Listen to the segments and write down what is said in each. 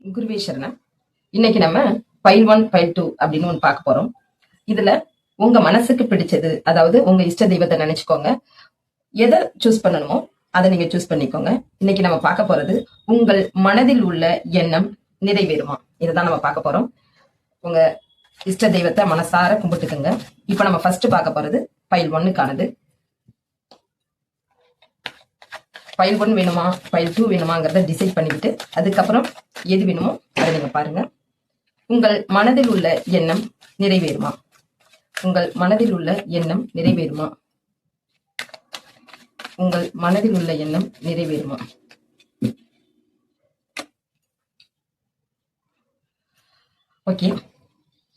குருவேஸ்வரன் இன்னைக்கு நம்ம file one file two அப்படின்னு ஒன்று பார்க்க போறோம். இதுல உங்க மனசுக்கு பிடிச்சது அதாவது உங்க இஷ்ட தெய்வத்தை நினைச்சுக்கோங்க. எதை சூஸ் பண்ணணுமோ அதை நீங்க சூஸ் பண்ணிக்கோங்க. இன்னைக்கு நம்ம பார்க்க போறது உங்கள் மனதில் உள்ள எண்ணம் நிறைவேறுமா? இதுதான் நம்ம பார்க்க போறோம். உங்க இஷ்ட தெய்வத்தை மனசார கும்பிட்டுக்குங்க. இப்ப நம்ம ஃபர்ஸ்ட் பார்க்க போறது பைல் ஒன்னுக்கானது ஃபைல் ஒன் வேணுமா? ஃபைல் டூ வேணுமாங்கிறத டிசைட் பண்ணிக்கிட்டு அதுக்கப்புறம் எது வேணுமோ அதை நீங்க பாருங்க. உங்கள் மனதில் உள்ள எண்ணம் நிறைவேறுமா? உங்கள் மனதில் உள்ள எண்ணம் நிறைவேறுமா? உங்கள் மனதில் உள்ள எண்ணம் நிறைவேறுமா? ஓகே.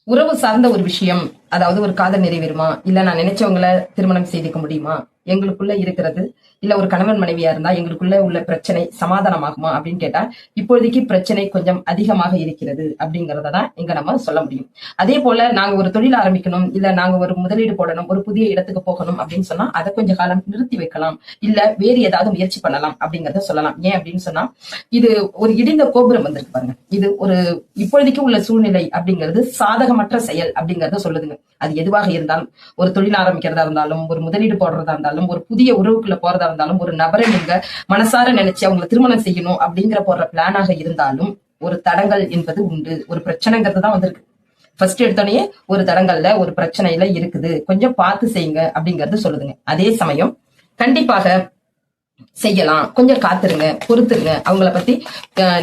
உறவு சார்ந்த ஒரு விஷயம் அதாவது ஒரு காதல் நிறைவேறுமா? இல்ல நான் நினைச்சவங்களை திருமணம் செய்துக்க முடியுமா? எங்களுக்குள்ள இருக்கிறது. இல்ல ஒரு கணவன் மனைவியா இருந்தா எங்களுக்குள்ள உள்ள பிரச்சனை சமாதானமாகுமா? அப்படின்னு கேட்டா இப்போதைக்கு பிரச்சனை கொஞ்சம் அதிகமாக இருக்கிறது அப்படிங்கறத தான் இங்க நம்ம சொல்ல முடியும். அதே போல நாங்க ஒரு தொழில் ஆரம்பிக்கணும் இல்ல நாங்க ஒரு முதலீடு போடணும் ஒரு புதிய இடத்துக்கு போகணும் அப்படின்னு சொன்னா அதை கொஞ்ச காலம் நிறுத்தி வைக்கலாம். இல்ல வேறு ஏதாவது முயற்சி பண்ணலாம் அப்படிங்கறத சொல்லலாம். ஏன் அப்படின்னு சொன்னா இது ஒரு இடிந்த கோபுரம் வந்திருக்கு பாருங்க. இது ஒரு இப்பொழுதைக்கு உள்ள சூழ்நிலை அப்படிங்கிறது சாதகமற்ற செயல் அப்படிங்கறத சொல்லுதுங்க. அது எதுவாக இருந்தாலும் ஒரு தொழில் ஆரம்பிக்கிறதா இருந்தாலும் ஒரு முதலீடு போடுறதா இருந்தாலும் ஒரு புதிய உறவுக்குள்ள போறதா இருந்தாலும் ஒரு நபரை நீங்க மனசார நினைச்சு அவங்களை திருமணம் செய்யணும் அப்படிங்கிற போடுற பிளானாக இருந்தாலும் ஒரு தடங்கள் என்பது உண்டு. ஒரு பிரச்சனைங்கிறது தான் வந்திருக்கு. ஃபர்ஸ்ட் எடுத்தோடனே ஒரு தடங்கள்ல ஒரு பிரச்சனையில இருக்குது. கொஞ்சம் பார்த்து செய்யுங்க அப்படிங்கறது சொல்லுதுங்க. அதே சமயம் கண்டிப்பாக செய்யலாம். கொஞ்சம் காத்துருங்க பொறுத்துருங்க. அவங்கள பத்தி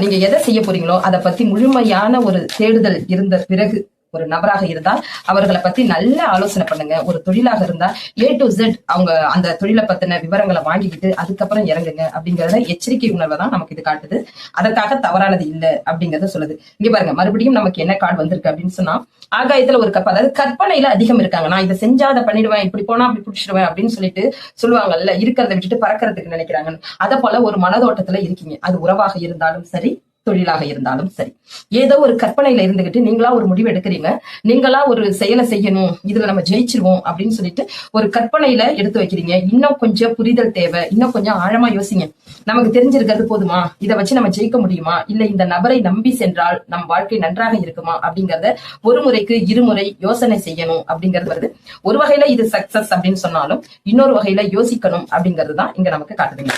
நீங்க எதை செய்ய போறீங்களோ அதை பத்தி முழுமையான ஒரு தேடுதல் இருந்த பிறகு ஒரு நபராக இருந்தால் அவர்களை பத்தி நல்ல ஆலோசனை பண்ணுங்க. ஒரு தொழிலாக இருந்தா ஏ டு ஜெட் அவங்க அந்த தொழிலை பத்தின விவரங்களை வாங்கிக்கிட்டு அதுக்கப்புறம் இறங்குங்க அப்படிங்கறத எச்சரிக்கை உணர்வை தான் நமக்கு இது காட்டுது. அதற்காக தவறானது இல்ல அப்படிங்கறத சொல்லுது. இங்க பாருங்க மறுபடியும் நமக்கு என்ன கார்டு வந்திருக்கு அப்படின்னு சொன்னா ஆகாயத்துல ஒரு கப்பல் அதாவது கற்பனையில அதிகம் இருக்காங்க. நான் இதை செஞ்சா அதை பண்ணிடுவேன் இப்படி போனா அப்படி பிடிச்சிடுவேன் அப்படின்னு சொல்லிட்டு சொல்லுவாங்கல்ல இருக்கிறத விட்டுட்டு பறக்கிறதுக்கு நினைக்கிறாங்கன்னு. அதை போல ஒரு மனதோட்டத்துல இருக்கீங்க. அது உறவாக இருந்தாலும் சரி தொழிலாக இருந்தாலும் சரி. ஏதோ ஒரு கற்பனையில இருந்துகிட்டு நீங்களா ஒரு முடிவு எடுக்கிறீங்க. நீங்களா ஒரு செயலை செய்யணும். இதுல நம்ம ஜெயிச்சிருவோம் அப்படின்னு சொல்லிட்டு ஒரு கற்பனையில எடுத்து வைக்கிறீங்க. இன்னும் கொஞ்சம் புரிதல் தேவை. இன்னும் கொஞ்சம் ஆழமா யோசிங்க. நமக்கு தெரிஞ்சிருக்கிறது போதுமா? இதை வச்சு நம்ம ஜெயிக்க முடியுமா? இல்ல இந்த நபரை நம்பி சென்றால் நம் வாழ்க்கை நன்றாக இருக்குமா? அப்படிங்கறத ஒரு முறைக்கு இருமுறை யோசனை செய்யணும் அப்படிங்கிறது வருது. ஒரு வகையில இது சக்சஸ் அப்படின்னு சொன்னாலும் இன்னொரு வகையில யோசிக்கணும் அப்படிங்கிறது தான் இங்க நமக்கு காட்டுதுங்க.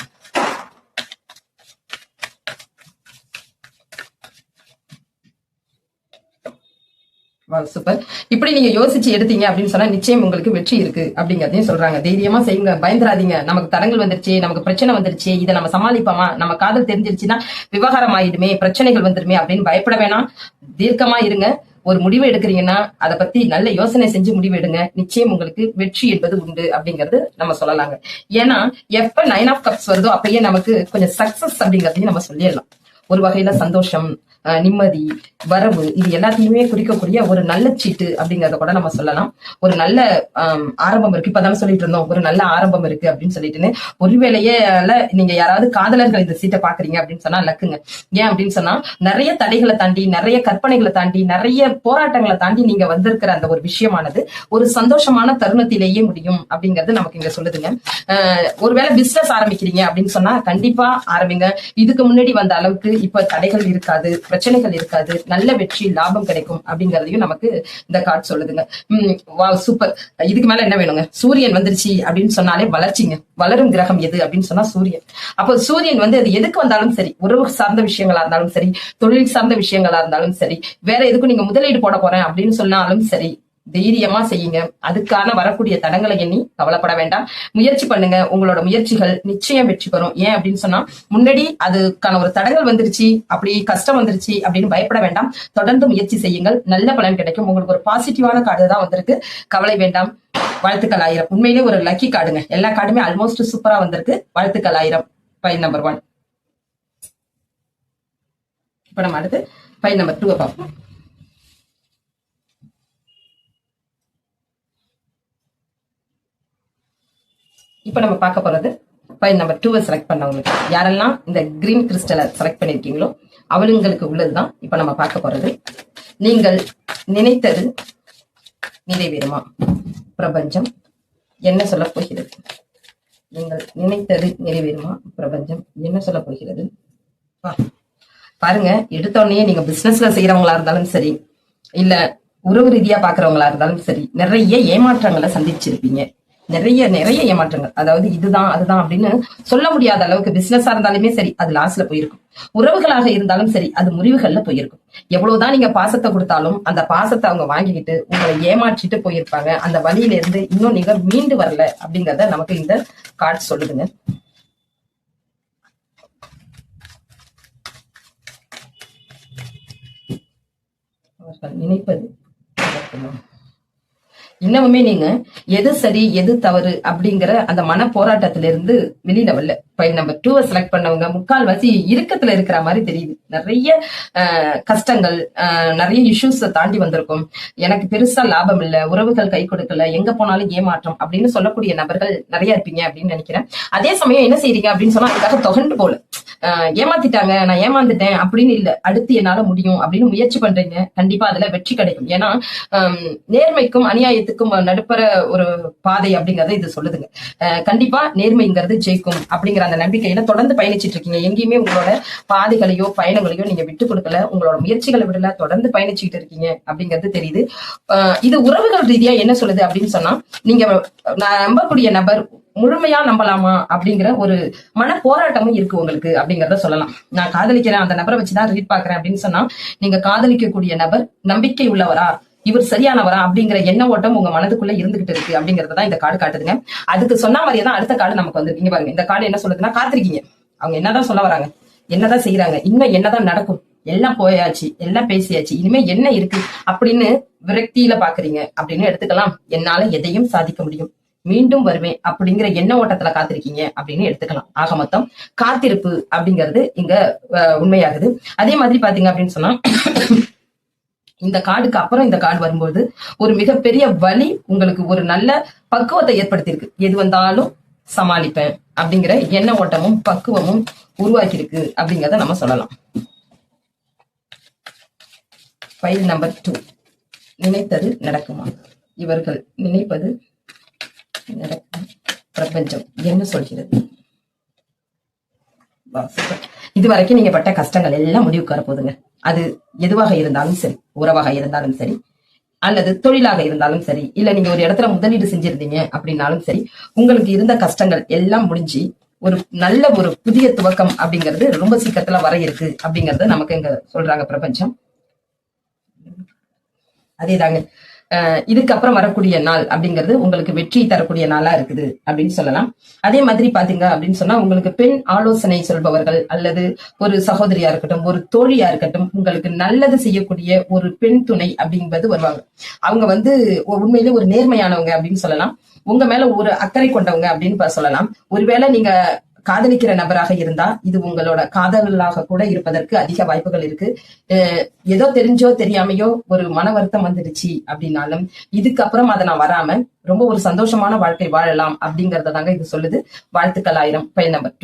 சூப்பர் இப்படி நீங்க யோசிச்சு எடுத்தீங்க அப்படின்னு சொன்னா நிச்சயம் உங்களுக்கு வெற்றி இருக்கு அப்படிங்கறதையும் சொல்றாங்க. தைரியமா செய்யுங்க பயந்துராதீங்க. நமக்கு தடங்கள் வந்துருச்சு நமக்கு பிரச்சனை வந்துருச்சு இதை நம்ம சமாளிப்போமா? நம்ம காதல் தெரிஞ்சிருச்சுன்னா விவகாரம் ஆயிடுமே பிரச்சனைகள் வந்துருமே அப்படின்னு பயப்பட வேணாம். தீர்க்கமா இருங்க. ஒரு முடிவு எடுக்கிறீங்கன்னா அதை பத்தி நல்ல யோசனை செஞ்சு முடிவு எடுங்க. நிச்சயம் உங்களுக்கு வெற்றி என்பது உண்டு அப்படிங்கறது நம்ம சொல்லலாங்க. ஏன்னா எப்ப நைன் ஆஃப் கப்ஸ் வருதோ அப்பயே நமக்கு கொஞ்சம் சக்சஸ் அப்படிங்கறதையும் நம்ம சொல்லிடலாம். ஒரு வகையில சந்தோஷம் நிம்மதி வரவு இது எல்லாத்தையுமே குறிக்கக்கூடிய ஒரு நல்ல சீட்டு அப்படிங்கறத கூட நம்ம சொல்லலாம். ஒரு நல்ல ஆரம்பம் இருக்கு. இப்பதான் சொல்லிட்டு இருந்தோம். ஒரு நல்ல ஆரம்பம் இருக்கு அப்படின்னு சொல்லிட்டுன்னு. ஒருவேளையே நீங்க யாராவது காதலர்கள் இந்த சீட்டை பாக்குறீங்க அப்படின்னு சொன்னா லக்குங்க. ஏன் அப்படின்னு சொன்னா நிறைய தடைகளை தாண்டி நிறைய கற்பனைகளை தாண்டி நிறைய போராட்டங்களை தாண்டி நீங்க வந்திருக்கிற அந்த ஒரு விஷயமானது ஒரு சந்தோஷமான தருணத்திலேயே முடியும் அப்படிங்கறது நமக்கு இங்க சொல்லுதுங்க. ஒருவேளை பிசினஸ் ஆரம்பிக்கிறீங்க அப்படின்னு சொன்னா கண்டிப்பா ஆரம்பிங்க. இதுக்கு முன்னாடி வந்த அளவுக்கு இப்ப தடைகள் இருக்காது. பிரச்சனைகள் இருக்காது. நல்ல வெற்றி லாபம் கிடைக்கும் அப்படிங்கறதையும் நமக்கு இந்த கார்டு சொல்லுதுங்க. உம் வா சூப்பர் இதுக்கு மேல என்ன வேணுங்க? சூரியன் வந்துருச்சு அப்படின்னு சொன்னாலே வளர்ச்சிங்க. வளரும் கிரகம் எது அப்படின்னு சொன்னா சூரியன். அப்போ சூரியன் வந்து அது எதுக்கு வந்தாலும் சரி உறவு சார்ந்த விஷயங்களா இருந்தாலும் சரி தொழில் சார்ந்த விஷயங்களா இருந்தாலும் சரி வேற எதுக்கும் நீங்க முதலீடு போட போறேன் அப்படின்னு சொன்னாலும் சரி தைரியமா செய்யுங்க. அதுக்கான வரக்கூடிய தடங்களை எண்ணி கவலைப்பட வேண்டாம். முயற்சி பண்ணுங்க. உங்களோட முயற்சிகள் நிச்சயம் வெற்றி பெறும். ஏன் அப்படின்னு சொன்னா முன்னாடி அதுக்கான ஒரு தடங்கள் வந்துருச்சு அப்படி கஷ்டம் வந்துருச்சு அப்படின்னு பயப்பட வேண்டாம். தொடர்ந்து முயற்சி செய்யுங்கள். நல்ல பலன் கிடைக்கும். உங்களுக்கு ஒரு பாசிட்டிவான கார்டு தான் வந்திருக்கு. கவலை வேண்டாம். வாழ்த்துக்கள் ஆயிரம். உண்மையிலே ஒரு லக்கி கார்டுங்க எல்லா கார்டுமே ஆல்மோஸ்ட் சூப்பரா வந்திருக்கு. வாழ்த்துக்கள் ஆயிரம். பைன் நம்பர் ஒன் இப்ப நம்ம அடுத்து பைன் நம்பர் டூவை பார்ப்போம். இப்போ நம்ம பார்க்க போறது பாயிண்ட் நம்பர் டூவை செலக்ட் பண்ணவங்களுக்கு. யாரெல்லாம் இந்த கிரீன் கிறிஸ்டலை செலக்ட் பண்ணியிருக்கீங்களோ அவளுங்களுக்கு உள்ளதுதான் இப்போ நம்ம பார்க்க போறது. நீங்கள் நினைத்தது நிறைவேறுமா? பிரபஞ்சம் என்ன சொல்ல போகிறது? நீங்கள் நினைத்தது நிறைவேறுமா? பிரபஞ்சம் என்ன சொல்ல போகிறது? வா. பாருங்க எடுத்தோடனே நீங்க பிசினஸ்ல செய்யறவங்களா இருந்தாலும் சரி இல்ல உறவு ரீதியா பாக்குறவங்களா இருந்தாலும் சரி நிறைய ஏமாற்றங்களை சந்திச்சிருப்பீங்க. நிறைய நிறைய ஏமாற்றங்கள். அதாவது இதுதான் அதுதான் அப்படின்னு சொல்ல முடியாத அளவுக்கு பிசினஸா இருந்தாலுமே சரி அது லாஸ்ல போயிருக்கும். உறவுகளாக இருந்தாலும் சரி அது முறிவுகள்ல போயிருக்கும். எவ்வளவுதான் நீங்க பாசத்தை கொடுத்தாலும் அந்த பாசத்தை அவங்க வாங்கிக்கிட்டு உங்களை ஏமாற்றிட்டு போயிருப்பாங்க. அந்த வழியில இருந்து இன்னும் நீங்க மீண்டு வரல அப்படிங்கறத நமக்கு இந்த கார்டு சொல்லுதுங்க. அவர்கள் நினைப்பது இன்னமுமே நீங்க எது சரி எது தவறு அப்படிங்கிற அந்த மன போராட்டத்தில இருந்து வெளியில வரல. இப்ப நம்பர் டூவை செலக்ட் பண்ணவங்க முக்கால்வாசி இறுக்கத்துல இருக்கிற மாதிரி தெரியுது. நிறைய ஆஹ், கஷ்டங்கள் ஆஹ், நிறைய இஷ்யூஸ் தாண்டி வந்திருக்கும். எனக்கு பெருசா லாபம் இல்ல உறவுகள் கை கொடுக்கல எங்க போனாலும் ஏமாற்றம் அப்படின்னு சொல்லக்கூடிய நபர்கள் நிறைய இருப்பீங்க அப்படின்னு நினைக்கிறேன். அதே சமயம் என்ன செய்றீங்க அப்படின்னு சொன்னா அதுக்காக தொகண்டு போல. ஏமாத்திட்டாங்க நான் ஏமாந்துட்டேன் அப்படின்னு இல்ல அடுத்து என்னால முடியும் அப்படின்னு முயற்சி பண்றீங்க கண்டிப்பா அதுல வெற்றி கிடைக்கும். ஏன்னா நேர்மைக்கும் அநியாயத்துக்கும் நடுப்பற ஒரு பாதை அப்படிங்கறத இது சொல்லுதுங்க. கண்டிப்பா நேர்மைங்கிறது ஜெயிக்கும் அப்படிங்கிற அந்த நம்பிக்கையில தொடர்ந்து பயணிச்சிட்டு இருக்கீங்க. எங்கேயுமே உங்களோட பாதைகளையோ பயணங்களையோ நீங்க விட்டு கொடுக்கல. உங்களோட முயற்சிகளை விடல தொடர்ந்து பயணிச்சுக்கிட்டு இருக்கீங்க அப்படிங்கிறது தெரியுது. இது உறவுகள் ரீதியா என்ன சொல்லுது அப்படின்னு சொன்னா நீங்க நான் நம்பக்கூடிய நபர் முழுமையா நம்பலாமா அப்படிங்கிற ஒரு மன போராட்டமும் இருக்கு உங்களுக்கு அப்படிங்கறத சொல்லலாம். நான் காதலிக்கிறேன் அந்த நபரை வச்சுதான் ரீட் பாக்குறேன் அப்படின்னு சொன்னா நீங்க காதலிக்கக்கூடிய நபர் நம்பிக்கை உள்ளவரா? இவர் சரியானவரா? அப்படிங்கிற எண்ண ஓட்டம் உங்க மனதுக்குள்ள இருந்துகிட்டு இருக்கு அப்படிங்கறத தான் இந்த கார்டு காட்டுதுங்க. அதுக்கு சொன்ன மாதிரியே தான் அடுத்த கார்டு நமக்கு வந்து இங்க பாருங்க இந்த கார்டு என்ன சொல்லுதுன்னா காத்திருக்கீங்க. அவங்க என்னதான் சொல்ல வராங்க? என்னதான் செய்யறாங்க இன்னும் என்னதான் நடக்கும்? எல்லாம் போயாச்சு எல்லாம் பேசியாச்சு இனிமே என்ன இருக்கு? அப்படின்னு விரக்தியில பாக்குறீங்க அப்படின்னு எடுத்துக்கலாம். என்னால எதையும் சாதிக்க முடியும். மீண்டும் வருவேன் அப்படிங்கிற எண்ண ஓட்டத்துல காத்திருக்கீங்க அப்படின்னு எடுத்துக்கலாம். ஆக மொத்தம் காத்திருப்பு அப்படிங்கிறது இங்க உண்மையாகுது. அதே மாதிரி பாத்தீங்க அப்படின்னு சொன்னா இந்த கார்டுக்கு அப்புறம் இந்த கார்டு வரும்போது ஒரு மிகப்பெரிய வழி உங்களுக்கு ஒரு நல்ல பக்குவத்தை ஏற்படுத்தியிருக்கு. எது வந்தாலும் சமாளிப்பேன் அப்படிங்கிற எண்ண ஓட்டமும் பக்குவமும் உருவாக்கியிருக்கு அப்படிங்கிறத நம்ம சொல்லலாம். ஃபைல் நம்பர் டூ நினைத்தது நடக்குமா? இவர்கள் நினைப்பது நடக்கும் பிரபஞ்சம். என்ன சொல்கிறது? இதுவரைக்கும் இது வரைக்கும் நீங்க பட்ட கஷ்டங்கள் எல்லாம் முடிவுக்கு வரப்போகுதுங்க. அது எதுவாக இருந்தாலும் சரி உறவாக இருந்தாலும் சரி அல்லது தொழிலாக இருந்தாலும் சரி இல்ல நீங்க ஒரு இடத்துல முதலீடு செஞ்சிருந்தீங்க அப்படின்னாலும் சரி உங்களுக்கு இருந்த கஷ்டங்கள் எல்லாம் முடிஞ்சு ஒரு நல்ல ஒரு புதிய துவக்கம் அப்படிங்கிறது ரொம்ப சீக்கிரத்துல வர இருக்கு அப்படிங்கறத நமக்கு இங்க சொல்றாங்க பிரபஞ்சம். அதேதாங்க. இதுக்கப்புறம் வரக்கூடிய நாள் அப்படிங்கிறது உங்களுக்கு வெற்றி தரக்கூடிய நாளா இருக்குது அப்படின்னு சொல்லலாம். அதே மாதிரி பாத்தீங்க அப்படின்னு சொன்னா உங்களுக்கு பெண் ஆலோசனை சொல்பவர்கள் அல்லது ஒரு சகோதரியா இருக்கட்டும் ஒரு தோழியா இருக்கட்டும் உங்களுக்கு நல்லது செய்யக்கூடிய ஒரு பெண் துணை அப்படிங்கிறது வருவாங்க. அவங்க வந்து உண்மையிலே ஒரு நேர்மையானவங்க அப்படின்னு சொல்லலாம். உங்க மேல ஒரு அக்கறை கொண்டவங்க அப்படின்னு சொல்லலாம். ஒருவேளை நீங்க காதலிக்கிற நபராக இருந்தா இது உங்களோட காதலாக கூட இருப்பதற்கு அதிக வாய்ப்புகள் இருக்கு. ஏதோ தெரிஞ்சோ தெரியாமையோ ஒரு மன வருத்தம் வந்துடுச்சு அப்படின்னாலும் இதுக்கப்புறம் அதை நான் வராம ரொம்ப ஒரு சந்தோஷமான வாழ்க்கை வாழலாம் அப்படிங்கறத தாங்க இது சொல்லுது. வாழ்த்துக்கள் ஆயிரம். பயணம் நம்பர்